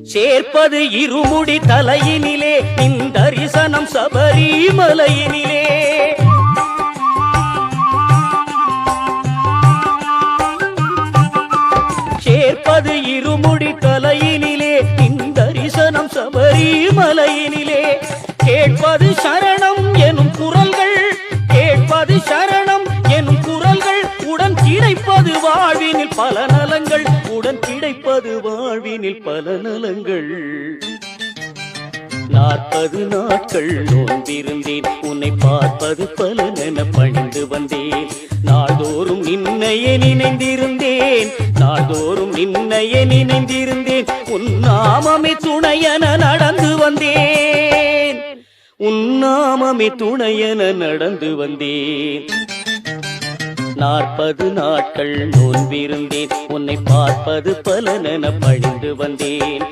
சேர்ப்பது இருமுடி தலையினிலே இந்தரிசனம் சபரிமலையினிலே. சேர்ப்பது இருமுடி தலையினிலே இந்தரிசனம் சபரிமலையினிலே. கேட்பது சரணம் எனும் குரல்கள் கேட்பது சரணம் எனும் குரல்கள் உடன் கிடைப்பது வாழ்வினில் பல நலங்கள். உடன் கிடைப்பது வாழ்வினில் பல நலங்கள். நாற்பது நாட்கள் நோன்பிருந்தேன் உன்னை பார்ப்பது பலனென பணிந்து வந்தேன். நாள்தோறும் நின்னையே நினைந்திருந்தேன் நாள்தோறும் நின்னையே நினைந்திருந்தேன். உன் நாமமே துணையென நடந்து வந்தேன். உன் நாமமே துணையென நடந்து வந்தேன். நாற்பது நாட்கள் நோன்பிருந்தேன். உன்னை பார்ப்பது பலனென பழிந்து வந்தேன்.